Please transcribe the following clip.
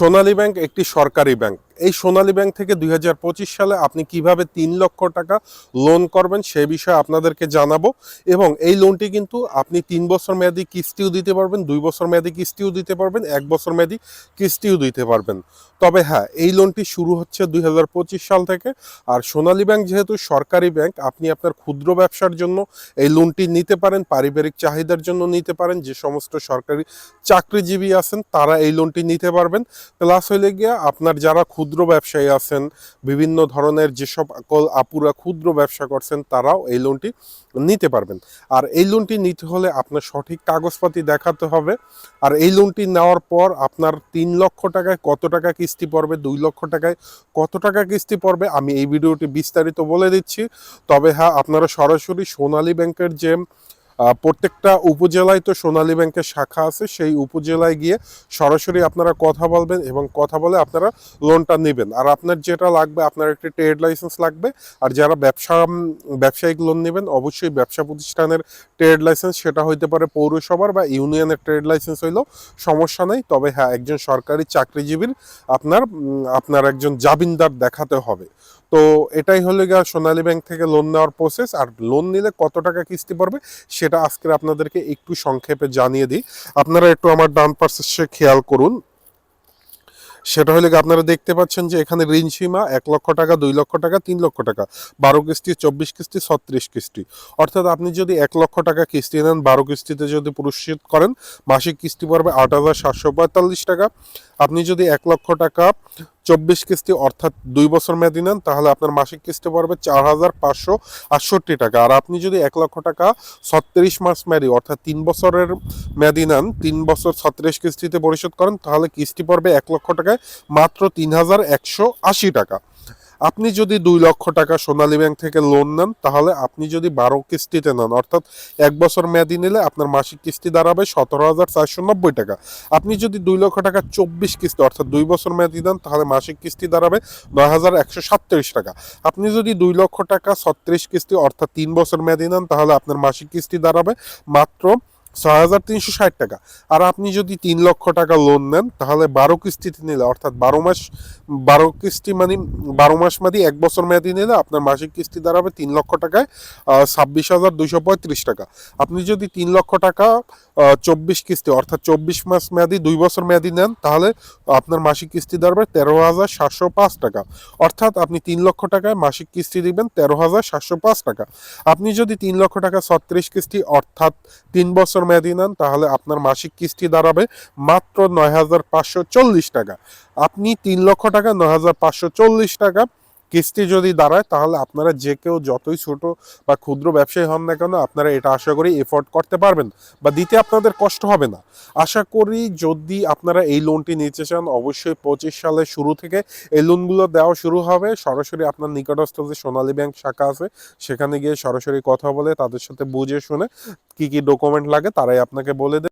সোনালী bank একটি সরকারি bank. এই সোনালী ব্যাংক থেকে দুই হাজার পঁচিশ সালে আপনি কীভাবে তিন লক্ষ টাকা লোন করবেন সে বিষয়ে আপনাদেরকে জানাব। এবং এই লোনটি কিন্তু আপনি তিন বছর মেয়াদি কিস্তিও দিতে পারবেন, দুই বছর মেয়াদি কিস্তিও দিতে পারবেন, এক বছর মেয়াদি কিস্তিও দিতে পারবেন। তবে হ্যাঁ এই লোনটি শুরু হচ্ছে দুই হাজার পঁচিশ সাল থেকে। আর সোনালী ব্যাংক যেহেতু সরকারি ব্যাংক, আপনি আপনার ক্ষুদ্র ব্যবসার জন্য এই লোনটি নিতে পারেন, পারিবারিক চাহিদার জন্য নিতে পারেন, যে সমস্ত সরকারি চাকরিজীবী আছেন তারা এই লোনটি নিতে পারবেন। প্লাস হইলে গিয়া আপনার যারা ক্ষুদ্র ব্যবসায়ী আছেন, বিভিন্ন ধরনের যেসব আপুরা ক্ষুদ্র ব্যবসা করছেন, তারাও এই লোনটি নিতে পারবেন। আর এই লোনটি নিতে হলে আপনার সঠিক কাগজপাতি দেখাতে হবে। আর এই লোনটি নেওয়ার পর আপনার তিন লক্ষ টাকায় কত টাকা কিস্তি পড়বে, দুই লক্ষ টাকায় কত টাকা কিস্তি পড়বে, আমি এই ভিডিওটি বিস্তারিত বলে দিচ্ছি। তবে হ্যাঁ আপনারা সরাসরি সোনালী ব্যাংকের যে প্রত্যেকটা উপজেলায় তো সোনালী ব্যাংকের শাখা আছে, সেই উপজেলায় গিয়ে সরাসরি আপনারা কথা বলবেন এবং কথা বলে আপনারা লোনটা নেবেন। আর আপনার যেটা লাগবে, আপনার একটি ট্রেড লাইসেন্স লাগবে, আর যারা ব্যবসা ব্যবসায়িক লোন নেবেন, অবশ্যই ব্যবসা প্রতিষ্ঠানের ট্রেড লাইসেন্স সেটা হইতে পারে পৌরসভার বা ইউনিয়নের ট্রেড লাইসেন্স হইলেও সমস্যা নেই। তবে হ্যাঁ একজন সরকারি চাকরিজীবীর আপনার আপনার একজন জামিনদার দেখাতে হবে। তো এটাই হলো গিয়ে সোনালী ব্যাংক থেকে লোন নেওয়ার প্রসেস আর লোন নিলে কত টাকা কিস্তি পড়বে, সেটা আজকে আপনাদেরকে একটু সংক্ষেপে জানিয়ে দিই। আপনারা একটু আমার ডান পাশে খেয়াল করুন। সেটা হলে আপনারা দেখতে পাচ্ছেন যে এখানে ঋণ সীমা এক লক্ষ টাকা, দুই লক্ষ টাকা, তিন লক্ষ টাকা, বারো কিস্তি, চব্বিশ কিস্তি, ছত্রিশ কিস্তি। অর্থাৎ আপনি যদি এক লক্ষ টাকা কিস্তি নেন, বারো কিস্তিতে যদি পুরস্কৃত করেন, মাসিক কিস্তি পড়বে আট হাজার সাতশো পঁয়তাল্লিশ টাকা। আপনি যদি এক লক্ষ টাকা চব্বিশ কিস্তি অর্থাৎ দুই বছর মেয়াদি নেন, তাহলে আপনার মাসিক কিস্তি পড়বে চার হাজার পাঁচশো আটষট্টি টাকা। আর আপনি যদি এক লক্ষ টাকা ছত্রিশ মাস মেয়াদি অর্থাৎ তিন বছরের মেয়াদি নেন, তিন বছর ছত্রিশ কিস্তিতে পরিশোধ করেন, তাহলে কিস্তি পড়বে এক লক্ষ টাকায় মাত্র তিন হাজার একশো আশি টাকা। আপনি যদি দুই লক্ষ টাকা সোনালী ব্যাংক থেকে লোন নেন, তাহলে আপনি যদি বারো কিস্তিতে নেন, অর্থাৎ এক বছর মেয়াদি নিলে আপনার মাসিক কিস্তি দাঁড়াবে সতেরো হাজার চারশো নব্বই টাকা। আপনি যদি দুই লক্ষ টাকা চব্বিশ কিস্তি, অর্থাৎ দুই বছর মেয়াদি দেন তাহলে মাসিক কিস্তি দাঁড়াবে নয় হাজার একশো সাতত্রিশ টাকা। আপনি যদি দুই লক্ষ টাকা ছত্রিশ কিস্তি, অর্থাৎ তিন বছর মেয়াদি নেন, তাহলে আপনার মাসিক কিস্তি দাঁড়াবে মাত্র ছয় হাজার তিনশো ষাট টাকা। আর আপনি যদি তিন লক্ষ টাকা লোন নেন, তাহলে বারো কিস্তিতে নিলে, অর্থাৎ বারো মাস, বারো কিস্তি মানে বারো মাস মেয়াদি এক বছর মেয়াদি নিলে আপনার মাসিক কিস্তি দাঁড়াবে তিন লক্ষ টাকায় ছাব্বিশ হাজার দুইশো পঁয়ত্রিশ টাকা। আপনি যদি তিন লক্ষ টাকা চব্বিশ কিস্তি, অর্থাৎ চব্বিশ মাস মেয়াদি, দুই বছর মেয়াদি নেন, তাহলে আপনার মাসিক কিস্তি দাঁড়াবে তেরো হাজার সাতশো পাঁচ টাকা। অর্থাৎ আপনি তিন লক্ষ টাকায় মাসিক কিস্তি দিবেন তেরো হাজার সাতশো পাঁচ টাকা। আপনি যদি তিন লক্ষ টাকা ছত্রিশ কিস্তি, অর্থাৎ তিন বছর মেয়াদি নেন, তাহলে আপনার মাসিক কিস্তি দাঁড়াবে মাত্র নয় হাজার পাঁচশো চল্লিশ টাকা। আপনি তিন লক্ষ টাকা, নয় হাজার পাঁচশো চল্লিশ টাকা কিস্তি যদি দাঁড়ায়, তাহলে আপনারা যে কেউ যতই ছোট বা ক্ষুদ্র ব্যবসায়ী হন না কেন, আপনারা এটা আশা করি এফোর্ড করতে পারবেন বা দিতে আপনাদের কষ্ট হবে না। আশা করি যদি আপনারা এই লোনটি নিতে চান, অবশ্যই পঁচিশ সালের শুরু থেকে এই লোনগুলো দেওয়া শুরু হবে। সরাসরি আপনার নিকটস্থ যে সোনালী ব্যাংক শাখা আছে, সেখানে গিয়ে সরাসরি কথা বলে তাদের সাথে বুঝে শুনে কি কি ডকুমেন্ট লাগে, তারাই আপনাকে বলে দেবে।